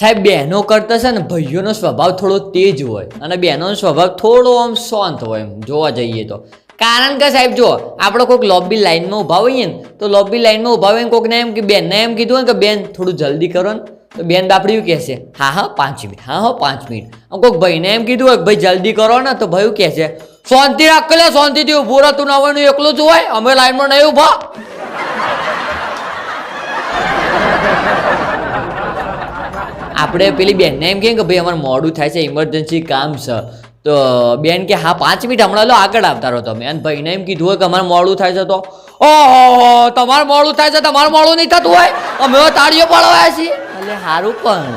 સાહેબ, બહેનો કરતા છે ને, ભાઈઓનો સ્વભાવ થોડો તેજ હોય અને બહેનોનો સ્વભાવ થોડો આમ શાંત હોય એમ, જોવા જઈએ તો. કારણ કે સાહેબ જો આપણે કોઈક લોબી લાઇનમાં ઊભા હોઈએ ને, તો લોબી લાઈનમાં ઊભા ને કોઈકને એમ કે બેનને એમ કીધું હોય કે બેન થોડું જલ્દી કરો ને. તો બેન બાપડી કહેશે, હા હા, પાંચ મિનિટ, હા હા, પાંચ મિનિટ. કોઈક ભાઈને એમ કીધું હોય કે, ભાઈ, જલ્દી કરો ને, તો ભાઈ કહેશે શાંતિ રાખ શાંતિથી ઊભું રહેતું ના હોય એકલું જ હોય, અમે લાઇનમાં નહીં ઊભા. આપણે પેલી બેનને એમ કે ભાઈ, અમારે મોડું થાય છે ઇમરજન્સી કામ છે. તો બેન કે, હા, પાંચ મિનિટ હમણાં લો, આગળ આવતા રહો તમે. અને ભાઈને એમ કીધું હોય કે, અમારે મોડું થાય છે તો. ઓહો, તમારે મોડું થાય છે, તમારે મોડું નહીં થતું હોય? અમે તાળીઓ પાડવાયા છીએ. એટલે સારું પણ.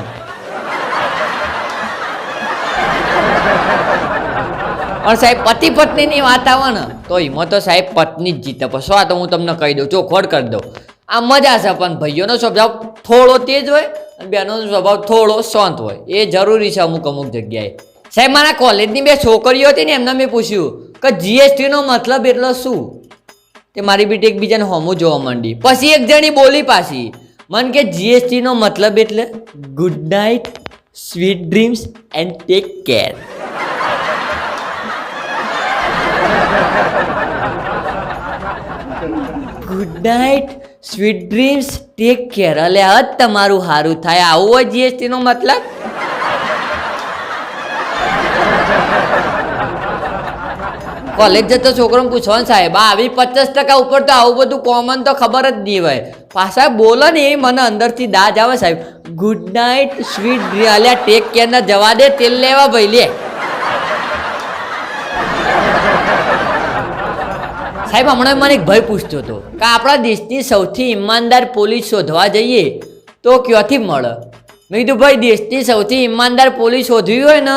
પણ સાહેબ પતિ પત્નીની વાત આવે ને, તો એમાં તો સાહેબ પત્ની જ જીતે. પછી આ તો હું તમને કહી દઉં ચોખવડ કરી દઉં. આ મજા છે, પણ ભાઈઓનો સ્વભાવ થોડો તેજ હોય. અને બેનો સ્વભાવ થોડો શાંત હોય. એ જરૂરી છે અમુક અમુક જગ્યાએ. સાહેબ, મારા કોલેજની બે છોકરીઓ હતી ને, એમને મેં પૂછ્યું કે જીએસટીનો મતલબ એટલો શું? તે મારી બેટી એકબીજાને હોમું જોવા માંડી. પછી એક જણી બોલી પાછી, મન કે જીએસટીનો મતલબ એટલે good night sweet dreams and take care good night sweet dreams take care એટલે હદ તમારું સારું થાય. આવું હોય જીએસટી નો મતલબ? કોલેજ જતો છોકરોને ને સાહેબ આવી પચાસ ટકા ઉપર તો આવું બધું કોમન તો ખબર જ નહીં હોય. પાછા બોલો ને એ મને અંદરથી દાજ આવે, સાહેબ. ગુડ નાઇટ સ્વીટ ડ્રીમ અલ્યા ટેક કેરના જવા દે, તેલ લેવા ભાઈ લે. સાહેબ, હમણાં મને એક ભાઈ પૂછતો હતો કે આપણા દેશની સૌથી ઈમાનદાર પોલીસ શોધવા જઈએ તો ક્યાંથી મળે? મેં કીધું, ભાઈ, દેશની સૌથી ઈમાનદાર પોલીસ શોધવી હોય ને,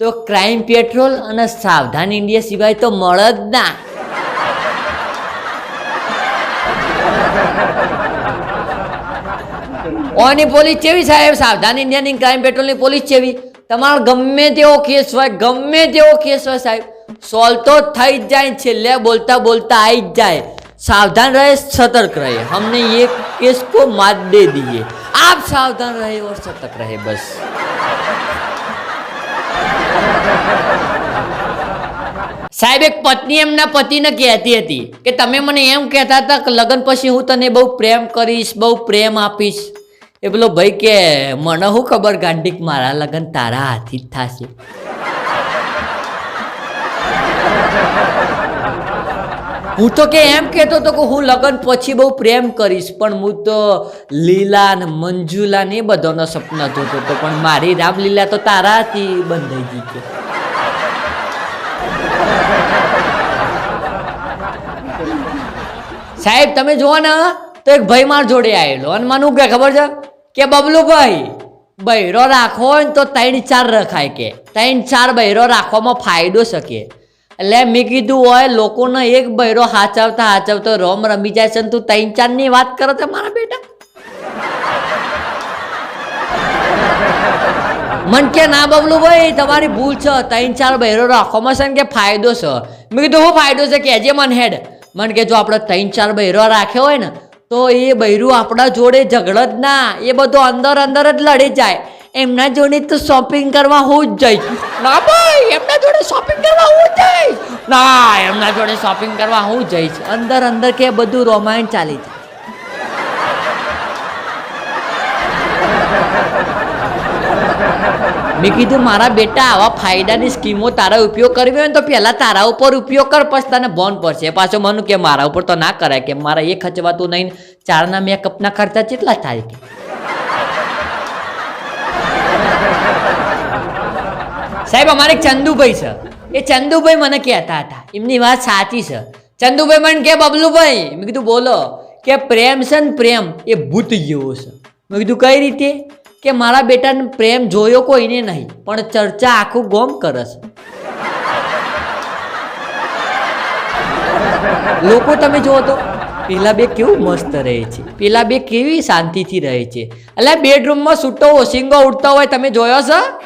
તો ક્રાઇમ પેટ્રોલ અને સાવધાન ઇન્ડિયા સિવાય તો મળે જ ના. ઓની પોલીસ ચેવી સાહેબ? સાવધાન ઇન્ડિયાની ક્રાઇમ પેટ્રોલની પોલીસ ચેવી તમારો ગમે તેવો કેસ હોય, ગમે તેવો કેસ હોય સાહેબ. સોલ્વ તો થઈ જ જાય છેલ્લે બોલતા બોલતા આવી જ જાય सावधान रहे सतर्क रहे हमने ये केस को मात दे दिए आप सावधान रहे और सतर्क रहे बस સાહેબ એક પત્ની એમના પતિને કહેતી હતી કે તમે મને એમ કહેતા હતા કે લગ્ન પછી હું તને બહુ પ્રેમ કરીશ બહુ પ્રેમ આપીશ એ પેલો ભાઈ કે મને શું ખબર ગાંડીક મારા લગ્ન તારા હાથી જ થશે હું તો કે એમ કહેતો હતો કે હું લગ્ન પછી બહુ પ્રેમ કરીશ, પણ હું તો લીલા ને મંજુલા ને એ બધાનો સપના જોતો હતો, પણ મારી રામલીલા તો તારાથી બંધાઈ ગઈ કે સાહેબ, તમે જુઓ ને, તો એક ભાઈ માર જોડે આવેલો અને મને કે ખબર છે? કે બબલુભાઈ બૈરો હોય ને તો ત્રણ ચાર રખાય કે, ત્રણ ચાર બૈરો રાખવામાં ફાયદો શકે. એટલે મેં કીધું હોય, લોકોનો એક બૈરો હાચવતા હાચવતો રોમ રમી જાય છે ને તું ત્રણ ચારની વાત કરો છો મારા બેટા? મન કે ના બબલું ભાઈ, તમારી ભૂલ છે. ત્રણ ચાર બૈરો રાખવામાં છે ને કે ફાયદો છે. મેં કીધું શું ફાયદો છે કે જે મન હેડ. મન કે, જો આપણે ત્રણ ચાર બૈરો રાખ્યો હોય ને, તો એ બૈરું આપણા જોડે ઝઘડ જ ના, એ બધો અંદર અંદર જ લડી જાય. એમના જોડે તો શોપિંગ કરવા હું જ જઈશ. ના ભાઈ, એમના જોડે શોપિંગ કરવા હું જઈશ. ના, એમના જોડે શોપિંગ કરવા હું જ જઈશ. અંદર અંદર કે બધું રોમાયણ ચાલી જાય. મેં કીધું, મારા બેટા, આવા ફાયદાની સ્કીમો તારા ઉપયોગ કરવી હોય ને તો પહેલાં તારા ઉપર ઉપયોગ કર, પછી તને બોન પડશે. પાછો મને કે, મારા ઉપર તો ના કરાય, કે મારા એ ખર્ચવાતું નહીં ચારના મેકઅપના ખર્ચા કેટલા થાય કે? સાહેબ, અમારે ચંદુભાઈ છે. એ ચંદુભાઈ મને કહેતા હતા. એમની વાત સાચી છે. ચંદુભાઈ મને કે બબલુભાઈ. મેં કીધું, બોલો. કે પ્રેમ છે ને પ્રેમ, એ ભૂત જેવો છે. મેં કીધું, કઈ રીતે? કે મારા બેટાને પ્રેમ જોયો કોઈને નહીં, પણ ચર્ચા આખું ગોમ કરે છે. લોકો તમે જુઓ તો, પેલા બે કેવું મસ્ત રહે છે. પેલા બે કેવી શાંતિથી રહે છે. એટલે બેડરૂમમાં સૂટો ઓસિંગો ઉડતો હોય, તમે જોયો છો?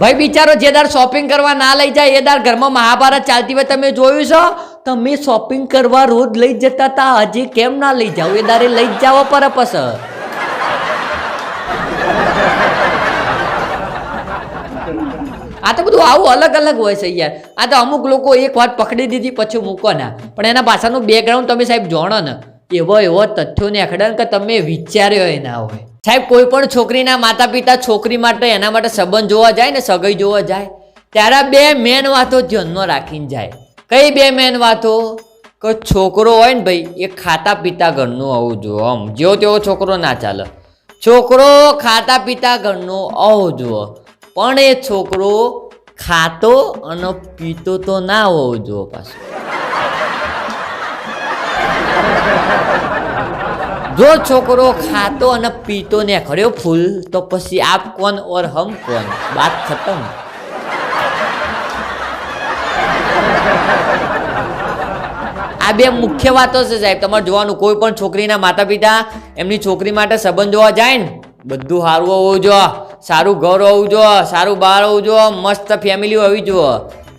ભાઈ, બિચારો જે દાર શોપિંગ કરવા ના લઈ જાય, એ દાર ઘરમાં મહાભારત ચાલતી હોય, તમે જોયું છો? તમે શોપિંગ કરવા રોજ લઈ જતા હતા હજી કેમ ના લઈ જાઓ? એ દારે લઈ જાવ પર પસ આ તો બધું આવું અલગ અલગ હોય છે યાર. આ તો અમુક લોકો એક વાત પકડી દીધી, પછી મૂકો ના. પણ એના પાછળનું બેકગ્રાઉન્ડ તમે સાહેબ જાણો ને, એવો એવો તથ્યોને અખડાણ કે તમે વિચાર્યો એ ના હોય. સાહેબ, કોઈ પણ છોકરીના માતા પિતા છોકરી માટે એના માટે સંબંધ જોવા જાય ને સગાઈ જોવા જાય, ત્યારે બે મેન વાતો ધ્યાનમાં રાખીને જાય. કઈ બે મેન વાતો? કે છોકરો હોય ને ભાઈ, એ ખાતા પીતા ઘરનું આવું જુઓ આમ. જેવો તેવો છોકરો ના ચાલે. છોકરો ખાતા પીતા ઘરનો આવું જુઓ. પણ એ છોકરો ખાતો અને પીતો તો ના હોવો જુઓ પાછો. જો છોકરો ખાતો અને પીતો ને ખર્યો ફૂલ, તો પછી આપ કોણ ઓર હમ કોણ? વાત ખતમ. આ બે મુખ્ય વાતો છે સાહેબ. તમારે જોવાનું, કોઈ પણ છોકરીના માતા પિતા એમની છોકરી માટે સંબંધ જોવા જાય ને, બધું સારું હોવું જો, સારું ઘર હોવું જો, સારું બહાર હોવું જો, મસ્ત ફેમિલી હોવી જો.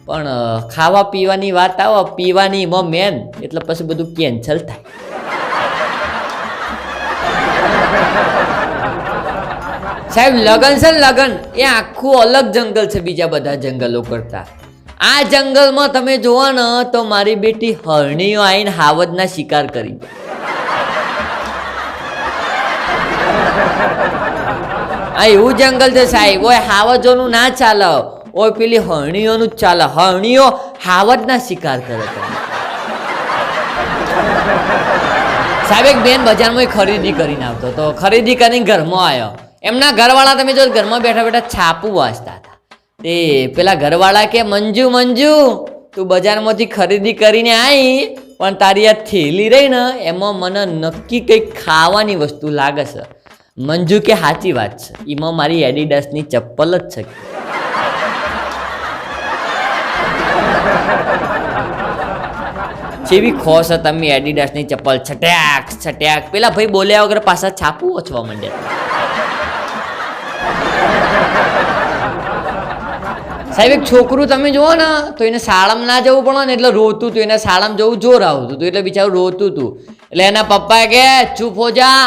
પણ ખાવા પીવાની વાત આવો, પીવાની એમાં મેન એટલે પછી બધું કેન્સલ થાય. સાહેબ, લગન છે ને લગન, એ આખું અલગ જંગલ છે બીજા બધા જંગલો કરતા. આ જંગલમાં તમે જોવો ને, તો મારી બેટી હરણીઓ આવીને હાવજના શિકાર કરી આ એવું જંગલ છે સાહેબ, ઓય હાવજોનું ના ચાલે ઓય પેલી હરણીઓનું જ ચાલે હરણીઓ હાવજના શિકાર કરે સાહેબ, એક બેન બજારમાં ખરીદી કરીને આવતો તો ખરીદી કરીને ઘરમાં આવ્યો. એમના ઘરવાળા, તમે જો ઘરમાં બેઠા બેઠા છાપું વાંચતા હતા. તે પેલા ઘરવાળા કે, મંજુ મંજુ, તું બજારમાંથી ખરીદી કરીને આવી પણ તારી આ થેલી રહી ને, એમાં મને નક્કી કંઈક ખાવાની વસ્તુ લાગે છે. મંજુ કે સાચી વાત છે. એમાં મારી એડિડાસની ચપ્પલ જ છે. કેવી ખોસ તમે એડિડાસની ચપ્પલ. છટ્યાક છટ્યાક. પેલા ભાઈ બોલ્યા વગર પાછા છાપું ઓછવા માંડ્યા. સાહેબ, એક છોકરું તમે જુઓ ને, તો એને શાળામાં ના જવું પડે એટલે રોતું હતું એને શાળામાં જવું જોર આવતું હતું એટલે બિચારું રોતું હતું એટલે એના પપ્પા કે, ચૂપ હો જા.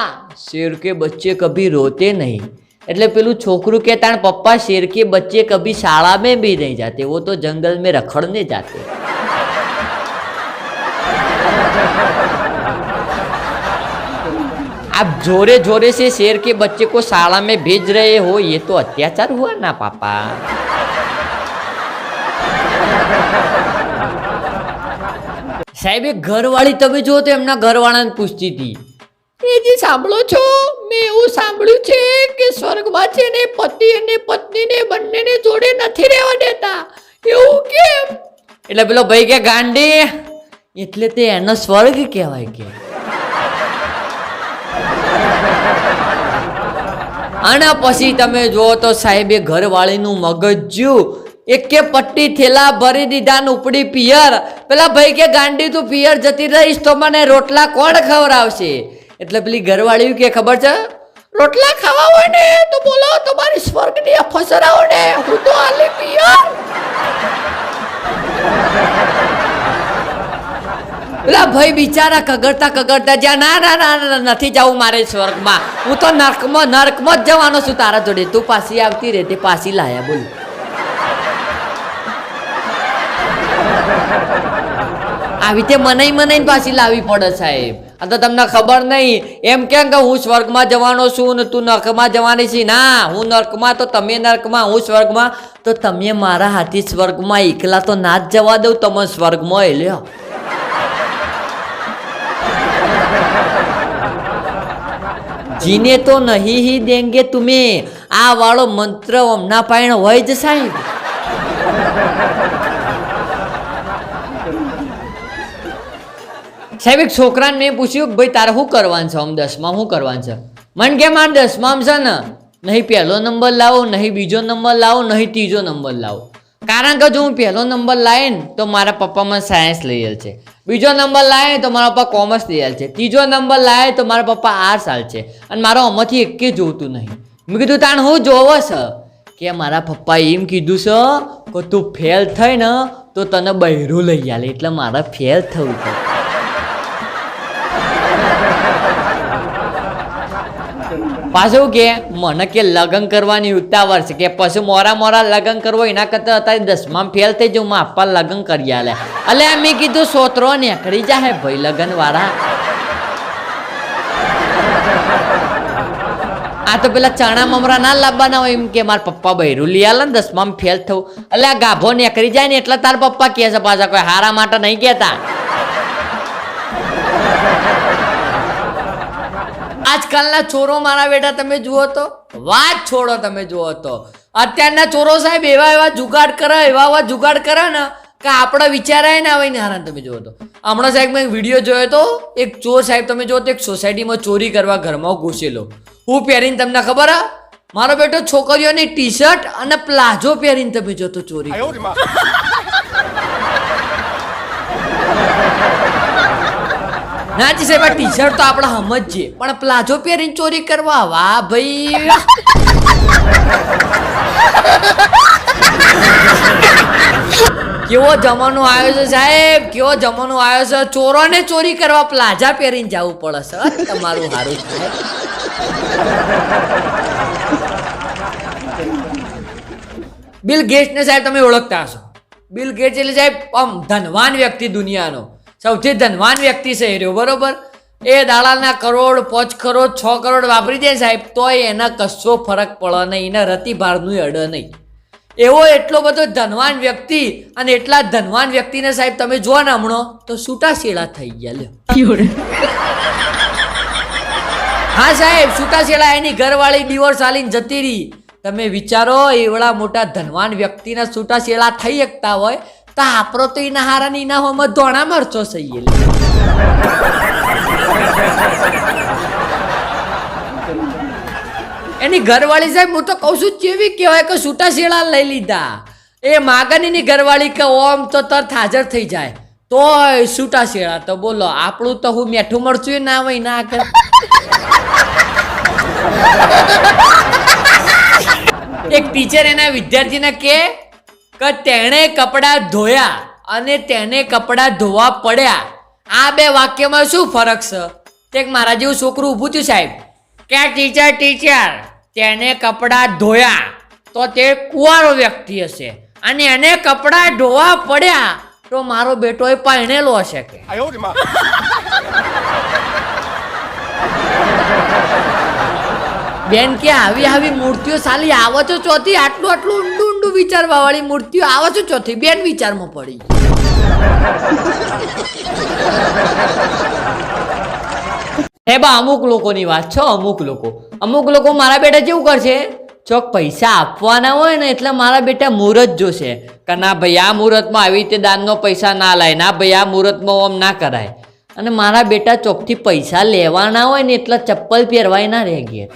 શેર કે બચ્ચે કભી રોતે નહીં. એટલે પેલું છોકરું કે, તાણ પપ્પા શેર કે બચ્ચે કભી શાળા મેં ભી નહીં જાતે. વો તો જંગલ મેં રખડને જાતે. आप जोरे जोरे से शेर के बच्चे को शाला में भेज रहे हो ये तो अत्याचार हुआ ना पापा સાહેબ એ ઘરવાળી તમે જો તો એમના ઘરવાળાને પૂછતી હતી એ જે સાંભળો છો મેં એવું સાંભળ્યું છે કે સ્વર્ગમાં છે ને પતિ અને પત્નીને બંનેને જોડે નથી રહેવા દેતા એવું કેમ એટલે પેલો ભાઈ કે ગાંડી એટલે તે એનો સ્વર્ગ કહેવાય કે આના પછી તમે જુઓ તો સાહેબે ઘરવાળીનું મગજ એકે પટ્ટી થેલા ભરી દીધા ઉપડી પિયર. પેલા ભાઈ કે, ગાંડી, તું પિયર જતી રહીશ તો મને રોટલા કોણ ખવડાવશે? એટલે પેલી ઘરવાળી કે, ખબર છે? રોટલા ખાવા હોય ને, તો બોલો, તમારી સ્વર્ગની અફસરાઓ ને હું તો આલી પિયર. પેલા ભાઈ, બિચારા કગડતા કગડતા જ્યાં ના ના ના નથી જવું મારે સ્વર્ગમાં. હું તો નર્કમાં નર્કમાં જ જવાનો છું તારા જોડે. તું પાછી આવતી રે તે પાછી લાયા, બોલ. આવી રીતે મનાઈ મનાઈને પાછી લાવી પડે, સાહેબ. આ તો તમને ખબર નહીં. એમ કેમ કે હું સ્વર્ગમાં જવાનો છું ને તું નર્કમાં જવાની છે? ના, હું નર્કમાં, તો તમે નર્કમાં, હું સ્વર્ગમાં. તો તમે મારા હાથી સ્વર્ગમાં એકલા તો ના જ જવા દઉં, તમે સ્વર્ગમાં એ લ્યો. જીને તો નહીં હી દેંગે તમે. આ વાળો મંત્ર ઓમના પાયણ હોય જ સાહેબ. સાહેબ, એક છોકરાને મેં પૂછ્યું કે ભાઈ, તારે શું કરવાનું છે? આમ દસમા શું કરવાનું છે? મન કે, મારે દસમાં છે ને, નહીં પહેલો નંબર લાવો, નહીં બીજો નંબર લાવો, નહીં ત્રીજો નંબર લાવો. કારણ કે જો હું પહેલો નંબર લાવીને, તો મારા પપ્પામાં સાયન્સ લઈ છે. બીજો નંબર લાવે તો મારા પપ્પા કોમર્સ લીધેલ છે. ત્રીજો નંબર લાવે તો મારા પપ્પા આર્ટ્સ હાલ છે. અને મારો આમાંથી એકે જોતું નહીં. મેં કીધું, તાણ હું જોવો છે? કે મારા પપ્પાએ એમ કીધું છે કે તું ફેલ થઈ ને તો તને બહેરું લઈ આલે. એટલે મારે ફેલ થવું છે પાછું કે મને કે લગ્ન કરવાની ઉતાવળ છે કે પછી મોરા મોરા લગ્ન કરવો એના કરતાં અત્યારે દસમાં ફેલ થઈ જવું માં આપવા લગ્ન કરી આલે. એટલે મેં કીધું સોતરો નીકળી જાય ભાઈ લગ્ન વાળા આ તો પેલા ચણા મમરા ના લાવવાના હોય એમ કે મારા પપ્પા બૈરું લઈ આલે ને દસમાં ફેલ થવું. એટલે આ ગાભો નીકળી જાય ને એટલે તાર પપ્પા કહે છે પાછા કોઈ હારા માટે નહીં કહેતા. આજકાલના ચોરો મારા બેટા તમે જુઓ તો વાત છોડો તમે જુઓ તો. અત્યારના ચોરો સાહેબ એવા એવા જુગાડ કરે એવા એવા જુગાડ કરે ને કે આપણા વિચારાય ને આવે ને હારા તમે જુઓ તો. હમણાં સાહેબ મેં વીડિયો જોયો તો એક ચોર સાહેબ તમે જુઓ તો એક સોસાયટીમાં ચોરી કરવા ઘરમાં ઘૂસેલો. હું પહેરીને તમને ખબર હા? મારો બેટો છોકરીઓની ટી શર્ટ અને પ્લાઝો પહેરીને તમે જોતો ચોરી નાચી સાહેબ ટી શર્ટ તો આપણે સમજીએ પણ પ્લાઝો પહેરીને ચોરી કરવા વાહ ભાઈ. કેવો જમાનો આવ્યો છે સાહેબ? કેવો જમાનો આવ્યો છે? ચોરોને ચોરી કરવા પ્લાઝા પહેરીને જવું પડે છે તમારું સારું થાય બિલ ગેટ્સને સાહેબ તમે ઓળખતા હશો. બિલ ગેટ્સ એટલે સાહેબ, આમ ધનવાન વ્યક્તિ દુનિયાનો. સૌથી ધનવાન વ્યક્તિ છે રહ્યો, બરોબર? એ દાડાના કરોડ, પાંચ કરોડ, છ કરોડ વાપરી દે સાહેબ, તોય એના કશો ફરક પડે નહીં, એના રતિભારનું અડે નહીં. એવો એટલો બધો ધનવાન વ્યક્તિ અને એટલા ધનવાન વ્યક્તિને સાહેબ તમે જો ને હમણો, તો છૂટા થઈ ગયા હા સાહેબ છૂટાછેડા એની ઘરવાળી ડિવોર્સ આલીને જતી રહી. તમે વિચારો, એવડા મોટા ધનવાન વ્યક્તિના છૂટાછેડા થઈ શકતા હોય તો આપણો તો એના હારાની એના હોમાં ધોણા મરચો સહીએ એની ઘરવાળી સાહેબ, હું તો કહું છું, કેવી કહેવાય કે છૂટાછેડા લઈ લીધા. એ માગણીની ઘરવાળી કે ઓમ તો તરત હાજર થઈ જાય. તોય છૂટાછેડા તો બોલો, આપણું તો હું મેઠું મરચું ના હોય, ના કર. એક ટીચર એના વિદ્યાર્થીને કે કે તેણે કપડાં ધોયા અને તેને કપડાં ધોવા પડ્યા. આ બે વાક્યમાં શું ફરક છે? તે મારા જેવું છોકરું ઊભું થયું સાહેબ. કે ટીચર ટીચર તેને કપડાં ધોયા. તો તે કુંવારો વ્યક્તિ હશે. અને એને કપડાં ધોવા પડ્યા તો મારો બેટો એ પરણેલો હશે કે. બેન કે આવી આવી મૂર્તિઓ સાલી આવો છો ચોથી? આટલું આટલું ઊંડું ઊંડું વિચારવા વાળી મૂર્તિઓ આવો છો ચોથી? બેન વિચારમાં પડી હે બા, અમુક લોકોની વાત છો, અમુક લોકો. અમુક લોકો મારા બેટા કેવું કરશે? ચોક પૈસા આપવાના હોય ને એટલે મારા બેટા મુહૂર્ત જોશે. કે ના ભાઈ, આ મુહૂર્તમાં આવી રીતે દાનનો પૈસા ના લાય. ના ભાઈ, આ મુહૂર્તમાં ઓમ ના કરાય. અને મારા બેટા ચોકથી પૈસા લેવાના હોય ને એટલા ચપ્પલ પહેરવાય ના રહે ગયા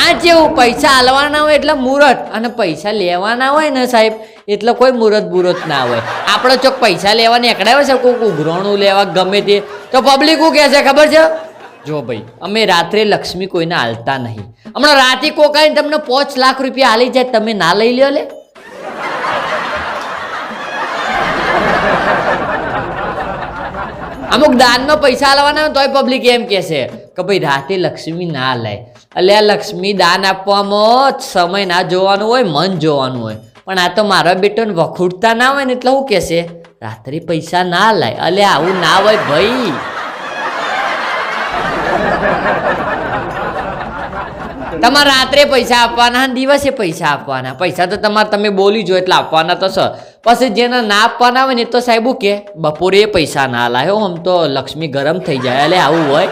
આ જેવું પૈસા આલવાના હોય એટલે મુહૂર્ત અને પૈસા લેવાના હોય ને સાહેબ, એટલે કોઈ મુહૂર્ત બુરત ના હોય. આપણે ચોક પૈસા લેવાને એકડાવે છે કોઈક ઉઘરાણું લેવા ગમે તે. તો પબ્લિક શું કહે છે, ખબર છે? જો ભાઈ, અમે રાત્રે લક્ષ્મી કોઈને હાલતા નહીં. હમણાં રાતે કોકાઈને તમને પાંચ લાખ રૂપિયા હાલી જાય, તમે ના લઈ લ્યો લે. અમુક દાનમાં પૈસા લાવવાના હોય તોય પબ્લિક એમ કહેશે કે ભાઈ રાતે લક્ષ્મી ના લે એટલે લક્ષ્મી દાન આપવામાં સમય ના જોવાનું હોય, મન જોવાનું હોય. પણ આ તો મારા બેટોને વખૂડતા ના હોય ને એટલે હું કહેશે રાત્રે પૈસા ના લાય અલે આવું ના હોય ભાઈ. તમારે રાત્રે પૈસા આપવાના દિવસે પૈસા આપવાના. પૈસા તો તમારે તમે બોલી જો એટલે આપવાના તો છે પછી જેને ના આપવાના હોય ને તો સાહેબ કે, બપોરે પૈસા ના લાવ્યો આમ તો લક્ષ્મી ગરમ થઈ જાય. એટલે આવું હોય.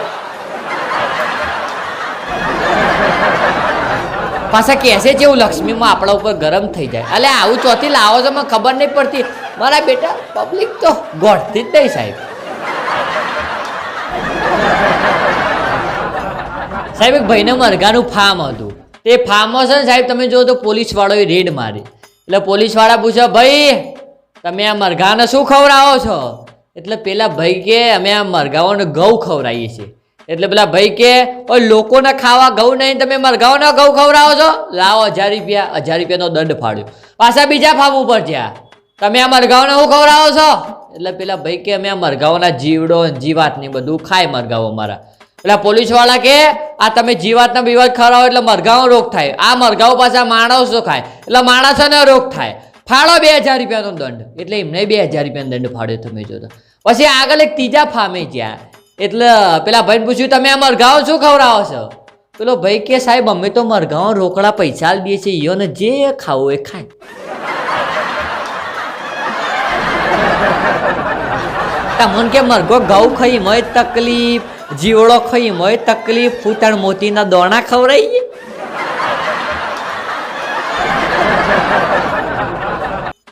પાછા કહેશે છે એવું લક્ષ્મીમાં આપણા ઉપર ગરમ થઈ જાય. એટલે આવું ચોથી લાવો છો, મને ખબર નહીં પડતી. મારા બેટા પબ્લિક તો ગોઠતી જ નહીં સાહેબ. સાહેબ, એક ભાઈને મરઘાનું ફાર્મ હતું. તે ફાર્મ હશે ને સાહેબ, તમે જો તો પોલીસવાળોએ રેડ મારી. એટલે પોલીસવાળા પૂછે, ભાઈ, તમે આ મરઘાને શું ખવડાવો છો? એટલે પેલા ભાઈ કે, અમે આ મરઘાઓને ઘઉં ખવડાવીએ છીએ. એટલે પેલા ભાઈ કે, ઓય, લોકોને ખાવા ઘઉં નહીં, તમે મરઘાઓને ઘઉં ખવડાવો છો? લાવો હજાર રૂપિયા, હજાર રૂપિયાનો દંડ ફાડ્યો. પાછા બીજા ફાર્મ ઉપર જ્યાં તમે આ મરઘાઓને હું ખવડાવો છો? એટલે પેલા ભાઈ કે, અમે આ મરઘાઓના જીવડો જીવાત ને બધું ખાય મરઘાઓ અમારા. પેલા પોલીસવાળા કે, આ તમે જીવાતના બીવાત ખવડાવો એટલે મરઘાઓ રોગ થાય. આ મરઘાઓ પાછા માણસો ખાય. એટલે માણસોને રોગ થાય. ફાળો બે હજાર રૂપિયાનો દંડ. એટલે એમને બે હજાર રૂપિયાનો દંડ ફાળ્યો તમે જોતા પછી આગળ એક ત્રીજા ફામે ગયા. એટલે પેલા ભાઈને પૂછ્યું, તમે આ મરઘાઓ શું ખવડાવો છો? પેલો ભાઈ કે, સાહેબ, અમે તો મરઘાઓ રોકડા પૈસા દઈએ છીએ. ઈયોને જે ખાવું એ ખાય. તમને કે, મરઘો ઘઉં ખાઈ મય તકલીફ. જીવડો ખાઈ મોય તકલીફ ફૂટણ મોતીના દોણા ખવરાઈ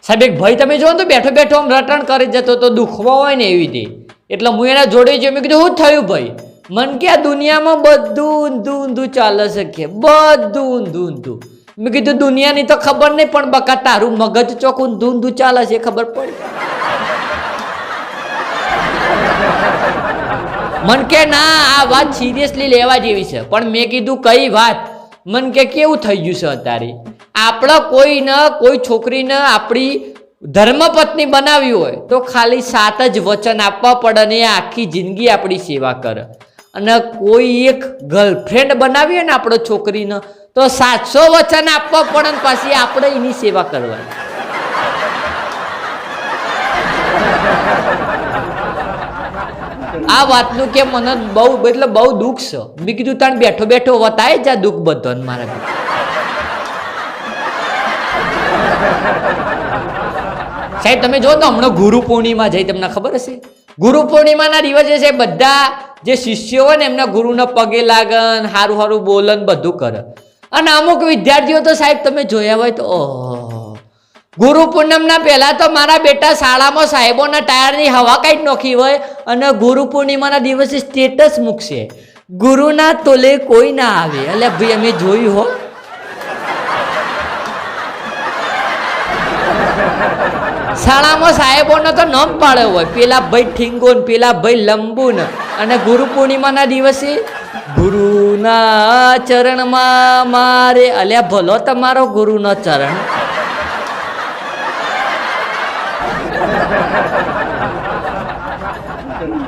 સાહેબ, એક ભાઈ તમે જોવો તો બેઠો બેઠો આમ રટણ કરી જતો તો દુખવા હોય ને એવી રીતે. એટલે હું એના જોડે જો મેં કીધું, શું થયું ભાઈ? મન કે, આ દુનિયામાં બધું ઊંધું ઊંધું ચાલે છે બધું ઊંધું ઊંધું. મેં કીધું, દુનિયાની તો ખબર નહીં, પણ બકા તારું મગજ ચોખ્ખું ઊંધું ઊંધું ચાલે છે, ખબર પડી. મન કે, ના, આ વાત સિરિયસલી લેવા જેવી છે. પણ મેં કીધું, કઈ વાત? મન કે, કેવું થઈ ગયું છે અત્યારે? આપણે કોઈને, કોઈ છોકરીને આપણી ધર્મપત્ની બનાવી હોય તો ખાલી સાત જ વચન આપવા પડે ને આખી જિંદગી આપણી સેવા કરે. અને કોઈ એક ગર્લફ્રેન્ડ બનાવીએ ને આપણો છોકરીને તો સાતસો વચન આપવા પડે ને પછી આપણે એની સેવા કરવાની. આ વાતનું કે મને બહુ એટલે બહુ દુઃખ છે. મેં કીધું, તાણ બેઠો બેઠો વતાય જા દુઃખ બધો મારા સાહેબ, તમે જો તો હમણાં ગુરુ પૂર્ણિમા જઈ, તમને ખબર હશે? ગુરુ પૂર્ણિમાના દિવસે છે બધા જે શિષ્યો હોય ને, એમના ગુરુના પગે લાગન, હારું હારું બોલન બધું કરે. અને અમુક વિદ્યાર્થીઓ તો સાહેબ તમે જોયા હોય તો, ઓહ ગુરુ પૂનમના પહેલા તો મારા બેટા શાળામાં સાહેબોના ટાયરની હવા કાઢી નોખી હોય અને ગુરુ પૂર્ણિમાના દિવસે સ્ટેટસ મૂકશે. ગુરુના તોલે કોઈ ના આવે. એટલે ભાઈ અમે જોયું હો. શાળામાં સાહેબોનો તો નામ પાડ્યો હોય. પેલા ભાઈ ઠીંગો ને પેલા ભાઈ લંબુ ને અને ગુરુ પૂર્ણિમાના દિવસે ગુરુના ચરણમાં મારે. અલ્યા ભલો તમારો ગુરુનો ચરણ.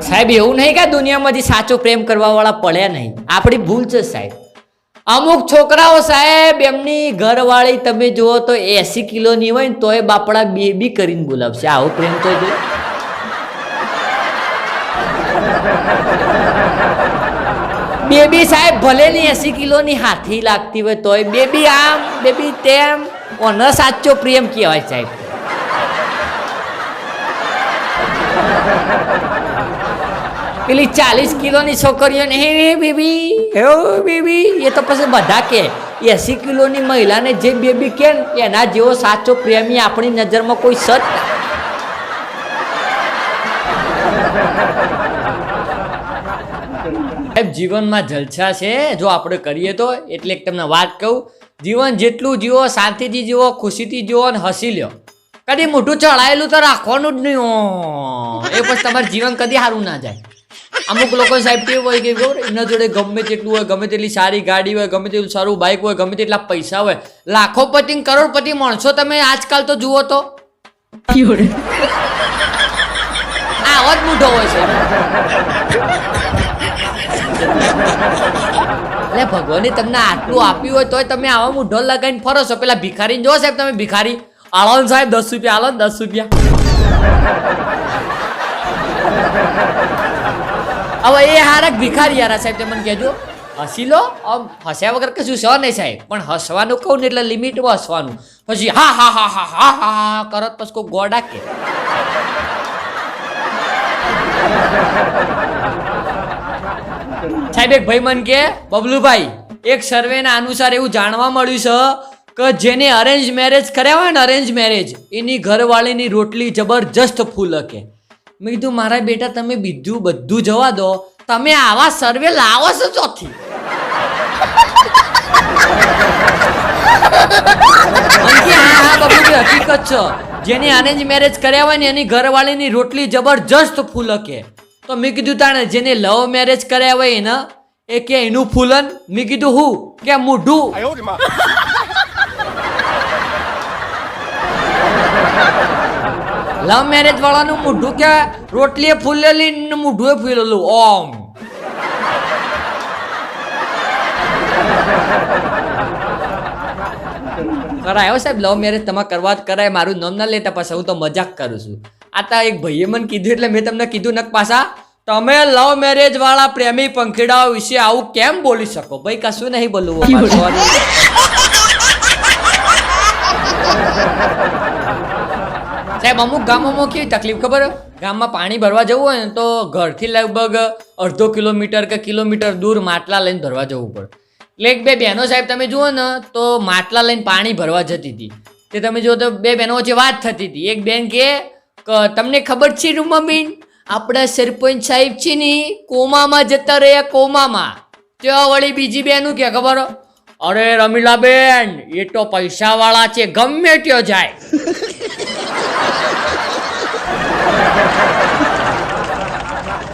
સાહેબ, એવું નહીં કે દુનિયામાંથી સાચો પ્રેમ કરવાવાળા પડ્યા નહીં. આપણી ભૂલ છે સાહેબ. અમુક છોકરાઓ સાહેબ, એમની ઘરવાળી તમે જુઓ તો એસી કિલોની હોય ને તોય બાપડા બેબી કરીને બોલાવશે. આવો પ્રેમ તો જો બેબી સાહેબ, ભલે ની એસી કિલોની હાથી લાગતી હોય તોય બેબી આમ, બેબી તેમ, ઓનો સાચો પ્રેમ કહેવાય સાહેબ. પેલી ચાલીસ કિલોની છોકરીઓને હે બેબી. હે બેબી. એ તો પછી બધા કે એસી કિલોની મહિલાને જે બેબી કે એના જેવો સાચો પ્રેમી આપણી નજરમાં કોઈ સત સાહેબ જીવનમાં જલસા છે જો આપણે કરીએ તો. એટલે એક તમને વાત કહું જીવન જેટલું જીવો શાંતિથી જીવો ખુશીથી જીવો અને હસી લ્યો. કદી મોઢું ચડાયેલું તો રાખવાનું જ નહીં. એ પછી તમારું જીવન કદી સારું ના જાય. અમુક લોકો સાહેબ કેવું હોય કે ખબર, એના જોડે ગમે તેટલું હોય, ગમે તેટલી સારી ગાડી હોય, ગમે તેટલું સારું બાઇક હોય, ગમે તેટલા પૈસા હોય લાખોપતિ ને કરોડપતિ માણસો તમે આજકાલ તો જુઓ તો. આવો જ મૂઢો હોય છે. એટલે ભગવાને તમને આટલું આપ્યું હોય તોય તમે આવા મૂઢો લગાવીને ફરો છો. પેલા ભિખારી જો સાહેબ તમે, ભિખારી. આલો ને સાહેબ, દસ રૂપિયા આલો ને દસ રૂપિયા. હવે એ હારક ભિખારી યાર સાહેબ તમે મને કહેજો હસી લો આમ હસ્યા વગર કશું સ નહીં સાહેબ. પણ હસવાનું કહું ને એટલે લિમિટમાં હસવાનું. પછી હા હા હા હા હા હા હા કરો પછી કોઈ ગોડા કે સાહેબ, એક ભાઈ મન કે, બબલુભાઈ, એક સર્વેના અનુસાર એવું જાણવા મળ્યું છે કે જેને અરેન્જ મેરેજ કર્યા હોય ને અરેન્જ મેરેજ એની ઘરવાળીની રોટલી જબરજસ્ત ફૂલ કે મેં કીધું, મારા બેટા, તમે બીજું બધું જવા દો. તમે આવા સર્વે લાવો છો ચોથી. હકીકત છે. જેને અરેન્જ મેરેજ કર્યા હોય ને, એની ઘરવાળીની રોટલી જબરજસ્ત ફૂલ કે તો મેં કીધું, તાણે જેને લવ મેરેજ કર્યા હોય એના, એ કે એનું ફૂલન? મેં કીધું, હું? કે મૂઢું? લવ મેરેજ વાળાનું મોઢું કે રોટલીએ ફૂલેલી ને મોઢું એ ફૂલેલું? ઓમ. કરાયો સાહેબ લવ મેરેજ તમારે કરવા જ કરાય. મારું નામ ના લેતા પાછા હું તો મજાક કરું છું. આ તો એક ભાઈએ મને કીધું એટલે મેં તમને કીધું નક પાછા. તમે લવ મેરેજ વાળા પ્રેમી પંખીડાઓ વિશે આવું કેમ બોલી શકો? ભાઈ કશું નહીં બોલવું. સાહેબ અમુક ગામોમાં કેવી તકલીફ ખબર? ગામમાં પાણી ભરવા જવું હોય ને તો ઘરથી લગભગ અડધો કિલોમીટર કે કિલોમીટર દૂર માટલા લઈને ભરવા જવું પડે. એટલે એક બે બહેનો સાહેબ તમે જુઓ ને, તો માટલા લઈને પાણી ભરવા જતી હતી. તે તમે જુઓ તો બે બહેનો વચ્ચે વાત થતી હતી. એક બેન કે તમને ખબર છે રૂમાબેન આપણા સરપંચ સાહેબ છે ને, કોમામાં જતા રહ્યા, કોમામાં. ત્યાં વળી બીજી બેનું કે, ખબર? અરે અરે રમીલાબેન, એ તો પૈસાવાળા છે, ગમે ત્યાં જાય.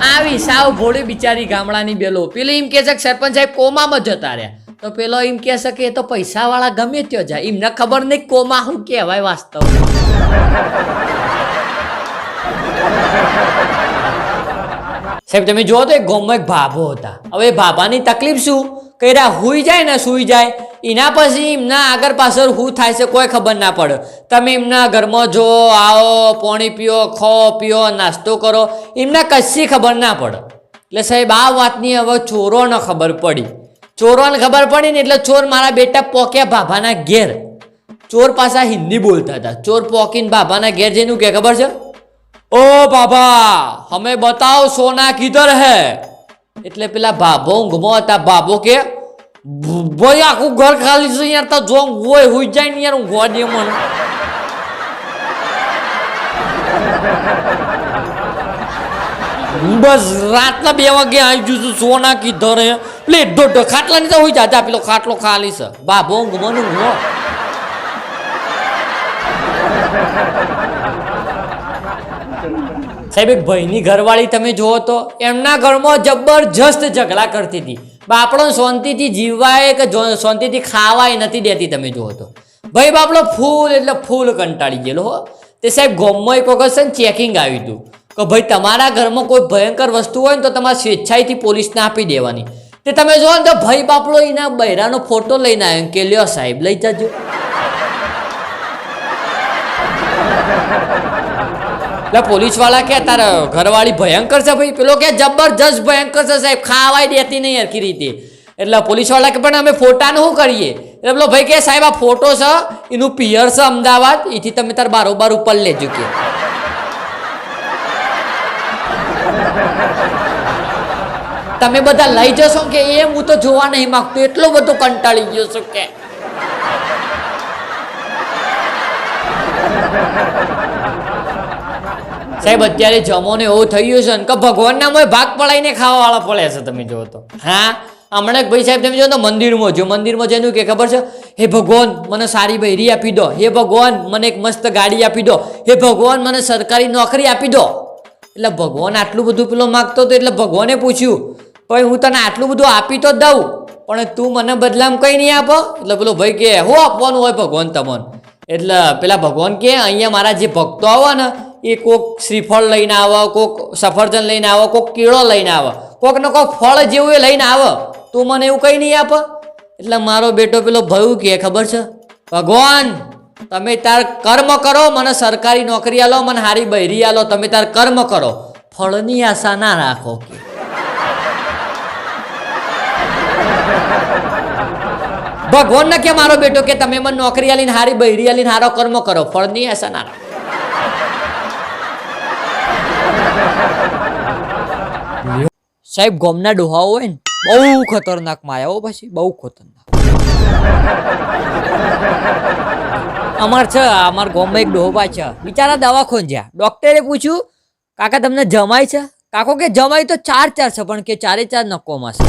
આવી સાવ ભોળી બિચારી ગામડાની બેલો. પેલી એમ કે છે કે સરપંચ સાહેબ, કોમામાં જતા રહ્યા. તો પેલો એમ કહે છે કે એ તો પૈસાવાળા ગમે ત્યાં જાય. એમને ખબર નહીં કોમા શું કહેવાય વાસ્તવ. સાહેબ, તમે જુઓ તો એક ગોમમાં એક ભાભો હતા. હવે ભાભાની તકલીફ શું? કર્યા હુઈ જાય ને સુઈ જાય, એના પછી એમના આગળ પાછળ હું થાય છે કોઈ ખબર ના પડે. તમે એમના ઘરમાં જો આવો, પાણી પીઓ ખો પીઓ, નાસ્તો કરો, એમને કશી ખબર ના પડે. એટલે સાહેબ, આ વાતની હવે ચોરોને ખબર પડી. ચોરોને ખબર પડી ને એટલે ચોર મારા બેટા પોક્યા ભાભાના ઘેર. ચોર પાછા હિન્દી બોલતા હતા. ચોર પોકીને ભાભાના ઘેર જઈને કે ખબર છે? ઓ બાબા, હમે બતાવો સોના કિધર હે? એટલે પેલા ભાભો ઊંઘમાં હતા ભાભો કે ભાઈ, આખું ઘર ખાલી છે યાર તો જો હોય જાય ને યાર ઊંઘવા દે મને. બસ રાતના બે વાગે આવી જુ છું સોના કિધર હે પ્લેટ દોઢ ખાટલા ની તો હોય જાતા પેલો ખાટલો ખાલી છે. બાબો ઊંઘમાં ઊંઘમાં સાહેબ, એક ભાઈની ઘરવાળી તમે જુઓ તો એમના ઘરમાં જબરજસ્ત ઝઘડા કરતી હતી. બાપડો શાંતિથી જીવવાય કે શાંતિથી ખાવાય નથી દેતી તમે જુઓ તો. ભાઈ, બાપડો ફૂલ એટલે ફૂલ કંટાળી ગયેલો હો. તે સાહેબ, ગોમમાં એક વખત ચેકિંગ આવ્યું હતું. કે ભાઈ, તમારા ઘરમાં કોઈ ભયંકર વસ્તુ હોય ને તો તમારે સ્વેચ્છાએથી પોલીસને આપી દેવાની. તે તમે જુઓ ને તો ભાઈ, બાપડો એના બૈરાનો ફોટો લઈને આવ્યો કે લ્યો સાહેબ, લઈ જજો. એટલે પોલીસવાળા કે, તારા ઘરવાળી ભયંકર છે ભાઈ? પેલો કે, જબરજસ્ત ભયંકર છે સાહેબ, ખાવાય દેતી નહીં હરખી રીતે. એટલે પોલીસવાળા કે, પણ અમે ફોટાનું શું કરીએ? એટલે પેલો ભાઈ કે, સાહેબ, આ ફોટો છે, એનું પિયર છે અમદાવાદ, એથી તમે તાર બારોબાર ઉપર લેજો કે. તમે બધા લઈ જશો કે એ હું તો જોવા નહીં માંગતો. એટલો બધો કંટાળી ગયો છું કે. સાહેબ, અત્યારે જમોને એવું થઈ ગયું છે ને કે ભગવાનના મોય ભાગ પડાઈને ખાવાવાળા પડે છે, તમે જુઓ તો. હા? હમણાં ભાઈ સાહેબ, તમે જો તો મંદિરમાં, જો મંદિરમાં જઈને કે ખબર છે? હે ભગવાન, મને સારી બૈરી આપી દો. હે ભગવાન, મને એક મસ્ત ગાડી આપી દો. હે ભગવાન, મને સરકારી નોકરી આપી દો. એટલે ભગવાન આટલું બધું પેલો માગતો હતો એટલે ભગવાને પૂછ્યું ભાઈ હું તને આટલું બધું આપી તો દઉં, પણ તું મને બદલામ કંઈ નહીં આપો? એટલે પેલો ભાઈ કે, હું આપવાનું હોય ભગવાન તમને. એટલે પેલા ભગવાન કે, અહીંયા મારા જે ભક્તો આવો ને એ કોક શ્રીફળ લઈને આવે, કોક સફરજન લઈને આવે, કોક કેળો લઈને આવે. કોક ને કોક ફળ જેવું એ લઈને આવે. તું મને એવું કંઈ નહીં આપ. એટલે મારો બેટો પેલો ભયું કે, ખબર છે? ભગવાન, તમે તાર કર્મ કરો, મને સરકારી નોકરી આલો, મને હારી બૈરી આલો, તમે તાર કર્મ કરો. ફળની આશા ના રાખો ભગવાન ને કે મારો બેટો કે, તમે મને નોકરી આલીને હારી બૈરી આલીને હારો કર્મ કરો. ફળની આશા ના રાખો. સાહેબ, ગોમના ડોહાઓ હોય ને, બહુ ખતરનાક માયા હો પછી, બહુ ખતરનાક. અમાર છે, અમાર ગોમમાં એક ડોહબા છે. બિચારા દવાખોન જ્યાં. ડોક્ટરે પૂછ્યું, કાકા, તમને જમાય છે? કાકો કે જમાય તો ચાર ચાર છે, પણ કે ચારે ચાર નક્કોમાં છે.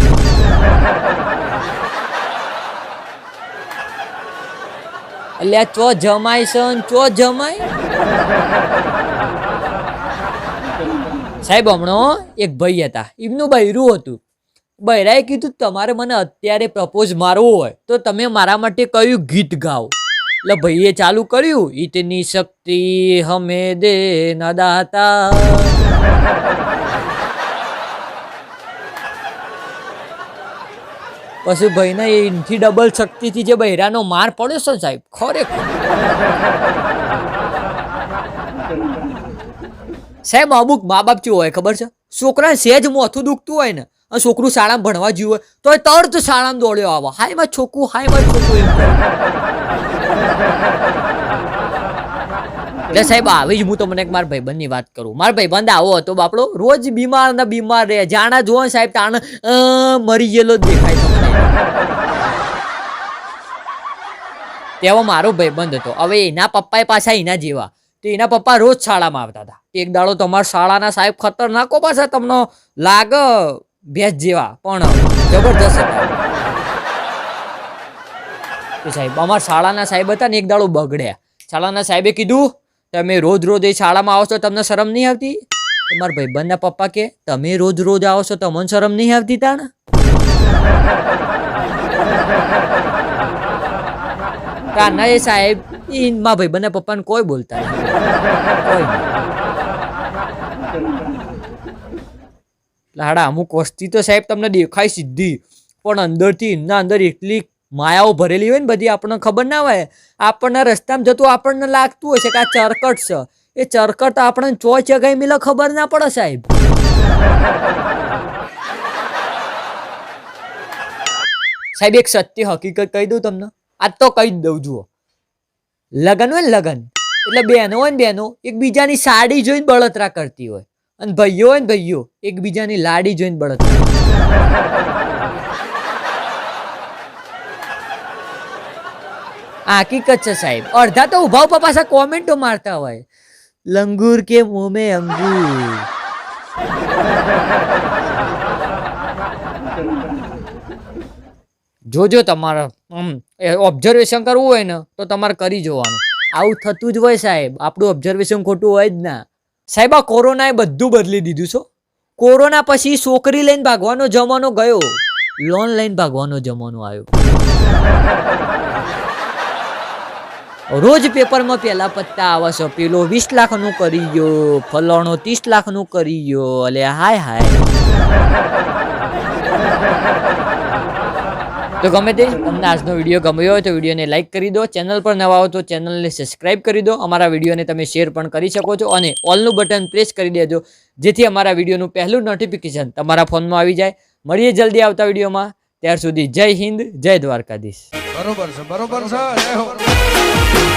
એટલે ચો જમાય છે ચો જમાય સાહેબ, હમણાં એક ભાઈ હતા. એમનું બૈરું હતું. બૈરાએ કીધું, તમારે મને અત્યારે પ્રપોઝ મારવો હોય, તો તમે મારા માટે કયું ગીત ગાઓ? એટલે ભાઈએ ચાલુ કર્યું, ઈતની શક્તિ હમે દે ન દાતા. પછી ભાઈને એનથી ડબલ શક્તિથી જે બૈરાનો માર પડ્યો છે સાહેબ, ખરેખર. સાહેબ, અમુક મા બાપ કેવું હોય, ખબર છે? છોકરાને સહેજ મોથું દુખતું હોય ને છોકરું શાળામાં ભણવા જ્યું હોય તો એ તરત શાળામાં દોડ્યો આવે. હાયમાં છોકરું, હાયમાં છોકરું એટલે સાહેબ, આવી જ હું તમને મારા ભાઈબંધની વાત કરું. મારા ભાઈબંધ આવો હતો બાપડો, રોજ બીમાર ને બીમાર રહે. જાણા જો સાહેબ, તાણ મરી ગયેલો દેખાય તેવો મારો ભાઈબંધ હતો. હવે એના પપ્પાએ પાછા એના જેવા. તો એના પપ્પા રોજ શાળામાં આવતા હતા. એક દાડો તમારા શાળાના સાહેબ ખતરનાકો પાછા તમને લાગ ભેંસ જેવા, પણ જબરજસ્ત તો સાહેબ, અમારા શાળાના સાહેબ હતા ને એક દાડો બગડ્યા. શાળાના સાહેબે કીધું, તમે રોજ રોજ એ શાળામાં આવો છો તમને શરમ નહીં આવતી? તમારા ભાઈબંધના પપ્પા કે, તમે રોજ રોજ આવો છો તમને શરમ નહીં આવતી તાણ? કાના એ સાહેબ ઈ ભાઈ, બંને પપ્પાને કોઈ બોલતા હાડા અમુક વસ્તી તો સાહેબ તમને દેખાય સીધી, પણ અંદરથી એમના અંદર એટલી માયાઓ ભરેલી હોય ને બધી, આપણને ખબર ના હોય. આપણને રસ્તામાં જતું આપણને લાગતું હશે કે આ ચરકટ છે. એ ચરકટ આપણને ચો ચગાઈ મિલે ખબર ના પડે સાહેબ. સાહેબ, એક સત્ય હકીકત કહી દઉં તમને. આ તો કહી જ દઉં, જુઓ. લગન હોય ને લગન. એટલે બહેનો હોય ને બહેનો, એકબીજાની સાડી જોઈને બળતરા કરતી હોય. અને ભાઈઓ હોય ને ભાઈઓ, એકબીજાની લાડી જોઈને બળતરા હકીકત છે સાહેબ. અડધા તો ઊભા ઊભા પાછા કોમેન્ટો મારતા હોય. લંગૂર કે મોમે અંગૂર? જોજો તમારે, આમ ઓબ્ઝર્વેશન કરવું હોય ને, તો તમારે કરી જોવાનું. આવું થતું જ હોય સાહેબ. આપણું ઓબ્ઝર્વેશન ખોટું હોય જ ના. સાહેબ, આ કોરોનાએ બધું બદલી દીધું છો કોરોના પછી છોકરી લઈને ભાગવાનો જમાનો ગયો. લોન લઈને ભાગવાનો જમાનો આવ્યો. રોજ પેપરમાં પેલા પત્તા આવે છે, પેલો વીસ લાખનું કરી ગયો, ફલાણો ત્રીસ લાખનું કરી ગયો અલે હાય હાય. તો ગમે તે તમને આજનો વીડિયો ગમ્યો હોય તો વિડીયોને લાઇક કરી દો. ચેનલ પર નવા હો તો ચેનલને સબસ્ક્રાઇબ કરી દો. અમારા વિડીયોને તમે શેર પણ કરી શકો છો અને ઓલનું બટન પ્રેસ કરી દેજો, જેથી અમારા વિડીયોનું પહેલું નોટિફિકેશન તમારા ફોનમાં આવી જાય. મળીએ જલ્દી આવતા વિડીયોમાં. ત્યાર સુધી જય હિન્દ, જય દ્વારકાધીશ. બરોબર છે બરોબર છે